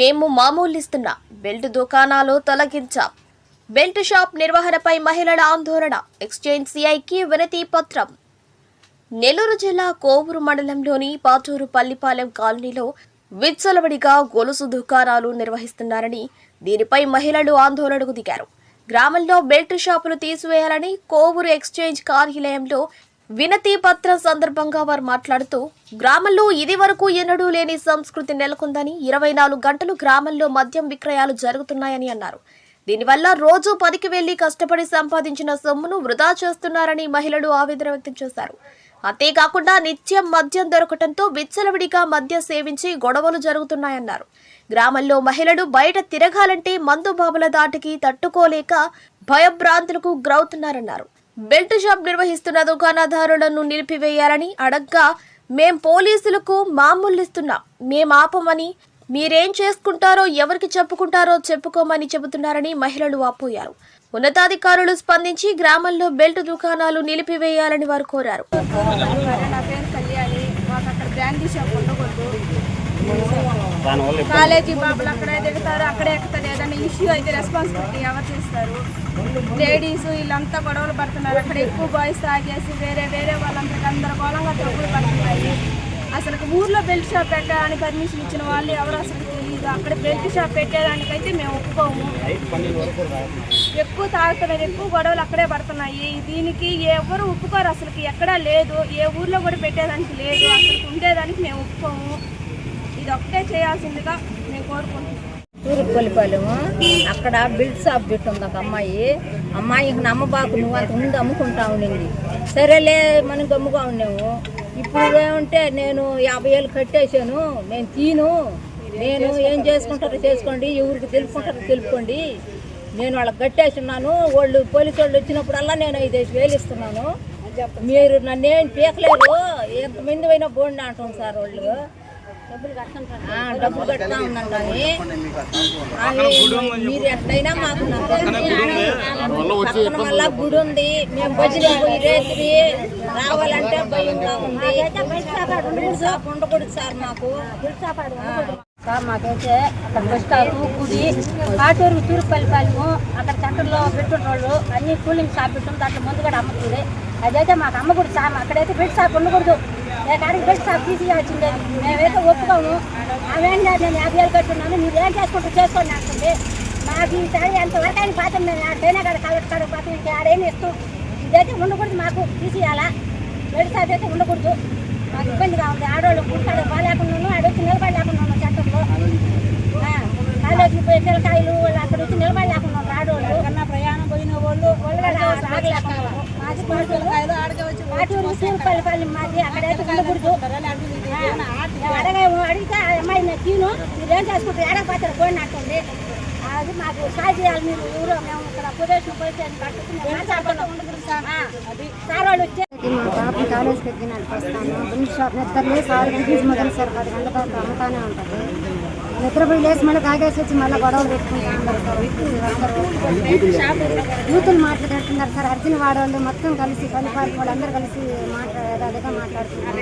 మేము మామూలిస్తున్న బెల్ట్ దుకాణాలు తొలగించాం. Belt shop నిర్వహణపై మహిళల ఆందోళన. ఎక్స్చేంజ్ సిఐకి వినతి పత్రం. నెల్లూరు జిల్లా కోవూరు మండలంలోని పాటూరు పల్లిపాలెం కాలనీలో విచ్చలవిడిగా గొలుసు దుకాణాలు నిర్వహిస్తున్నారని దీనిపై మహిళలు ఆందోళనకు దిగారు. గ్రామంలో బెల్ట్ షాపులు తీసివేయాలని కోవూరు ఎక్స్చేంజ్ కార్యాలయంలో వినతి పత్రం సందర్భంగా వారు మాట్లాడుతూ గ్రామంలో ఇది వరకు ఎన్నడూ లేని సంస్కృతి నెలకొందని ఇరవై నాలుగు గంటలు గ్రామంలో మద్యం విక్రయాలు జరుగుతున్నాయని అన్నారు. దీనివల్ల రోజు పదికి వెళ్ళి కష్టపడి సంపాదించిన సొమ్మును వృధా చేస్తున్నారని మహిళలు ఆవేదన వ్యక్తం చేశారు. అంతేకాకుండా నిత్యం మద్యం దొరకటంతో విచ్చలవిడిగా మద్య సేవించి గొడవలు జరుగుతున్నాయన్నారు. గ్రామంలో మహిళలు బయట తిరగాలంటే మందు బాబుల దాటికి తట్టుకోలేక భయభ్రాంతులకు గ్రౌతున్నారన్నారు బెల్ట్ షాప్ నిర్వహిస్తున్న దుకాణదారులను నిలిపివేయాలని అడగ్గా మేం పోలీసులకు మామూలిస్తున్నాం. మేం ఆపమని మీరేం చేసుకుంటారో ఎవరికి చెప్పుకుంటారో చెప్పుకోమని చెబుతున్నారని మహిళలు వాపోయారు ఉన్నతాధికారులు స్పందించి గ్రామంలో బెల్ట్ దుకాణాలు నిలిపివేయాలని వారు కోరారు. కాలేజీ బాబులు అక్కడే దిగుతారు అక్కడే ఎక్కుతారు. ఏదైనా ఇష్యూ అయితే రెస్పాన్సిబిలిటీ ఎవరు చేస్తారు? లేడీస్ వీళ్ళంతా గొడవలు పడుతున్నారు. అక్కడ ఎక్కువ బాయ్స్ తాగేసి వేరే వేరే వాళ్ళంతా గందరగోళంగా తప్పులు పడుతున్నాయి. అసలు ఊర్లో బెల్ట్ షాప్ పెట్టడానికి పర్మిషన్ ఇచ్చిన వాళ్ళు ఎవరు అసలు తెలియదు అక్కడ బెల్ట్ షాప్ పెట్టేదానికైతే మేము ఒప్పుకోము. ఎక్కువ తాగుతున్నారు ఎక్కువ గొడవలు అక్కడే పడుతున్నాయి. దీనికి ఎవరు ఒప్పుకోరు అసలుకి ఎక్కడా లేదు. ఏ ఊర్లో కూడా పెట్టేదానికి లేదు. అసలు ఉండేదానికి మేము ఒప్పుకోము. ఇది ఒక్కటే చేయాల్సిందిగా మేము కోరుకుంటున్నాం. తూరుపల్లిపాలెము అక్కడ బిల్డ్ షాప్ పెట్టుంది ఒక అమ్మాయి. అమ్మాయికి నమ్మబాకు నువ్వు అంత ముందు అమ్ముకుంటా ఉండింది. సరేలే మనం గమ్ముగా ఉన్నాము. ఇప్పుడు ఏమంటే నేను యాభై ఏళ్ళు కట్టేశాను నేను తీను. నేను ఏం చేసుకుంటారో చేసుకోండి ఎవరికి తెలుపుకుంటారో తెలుపుకోండి. నేను వాళ్ళకి కట్టేస్తున్నాను వాళ్ళు పోలీసు వాళ్ళు వచ్చినప్పుడల్లా నేను ఐదేసి వేలు ఇస్తున్నాను. మీరు నన్నేం పీకలేరు ఎంతమంది అయినా బోండి అంటాం సార్ వాళ్ళు. డబ్బులు కడతా ఉన్నాను కానీ మీరు ఎట్లయినా మాకు పక్కన మళ్ళా గుడి ఉంది. మేము భజన పోయి రేత్రి రావాలంటే భయంగా ఉంది. షాప్ ఉండకూడదు. సార్ మాకు. సార్ మాకైతే అక్కడ బస్ స్టాప్ గుడి కాటూరు తూర్పుపల్లిపాలెము అక్కడ సెంటర్లో పెట్టున్నోళ్ళు అన్ని కూలింగ్ షాప్ పెట్టుకుని దాంట్లో ముందు కూడా అమ్ముతుంది. అదైతే మాకు అమ్మకూడదు సార్. అక్కడైతే బెడ్ షాప్ ఉండకూడదు. నేను కాడికి బెడ్ షాప్ తీసేయాల్సిందే మేమైతే ఒప్పుకోము. ఆమెం నేను యాభై వేలు కట్టున్నాను మీరు ఏం చేసుకుంటూ చేసుకోండి అంటుంది. మాకు ఈ సారి ఎంతవరకు అయిన పాతం మేము ఆడైనా కదా కలెక్ట్ కాడ పాతం ఇంకా ఆడేమి ఇస్తాం ఇదైతే ఉండకూడదు మాకు తీసేయాలా షాప్ అయితే ఉండకూడదు. మాకు ఇబ్బందిగా ఉంది. ఆడవాళ్ళు గుడికాడ బాగాలేకున్నాను ఆడొచ్చి నిలబడలేకున్నాను సెంటర్లో. ఆ, కాలేజీకి పోయి పిల్లకాయలు వాళ్ళు అక్కడ వచ్చి నిలబడలేకున్నాను ఆడవాళ్ళు కన్నా ప్రయాణం పోయిన వాళ్ళు వాళ్ళు కూడా ఆగలేకున్నారు మాది పాటూరు పాటూరు సూర్పల్లిపల్లి మాది అక్కడైతే ఉండకూడదు. ఆ, అడగ అడిగితే ఆ అమ్మాయి నేను తీను. మీరు ఏం చేసుకుంటారు? ఏడకపోతారు పోయిన అంటుంది అది మాకు సాయం చేయాలి మీరు ఎవరో మేము ఇక్కడ పొజిషన్ పొజిషన్ పట్టుకుని సార్ వాళ్ళు వచ్చి మా పాపని కాలేజ్కి వస్తాను షాప్ గంటల నుంచి మొదలుసారు పది గంటల దాకా అమ్ముతానే ఉంటుంది. నిద్రపోయి లేచి మళ్ళీ తాగేసి వచ్చి మళ్ళీ గొడవలు పెట్టుకుంటా యూతులు మాట్లాడుతున్నారు సార్. అర్జున్ వాడవాళ్ళు మొత్తం కలిసి పల్లిపాలి వాళ్ళు అందరూ కలిసి మాట్లాడేదాదిగా మాట్లాడుతున్నారు.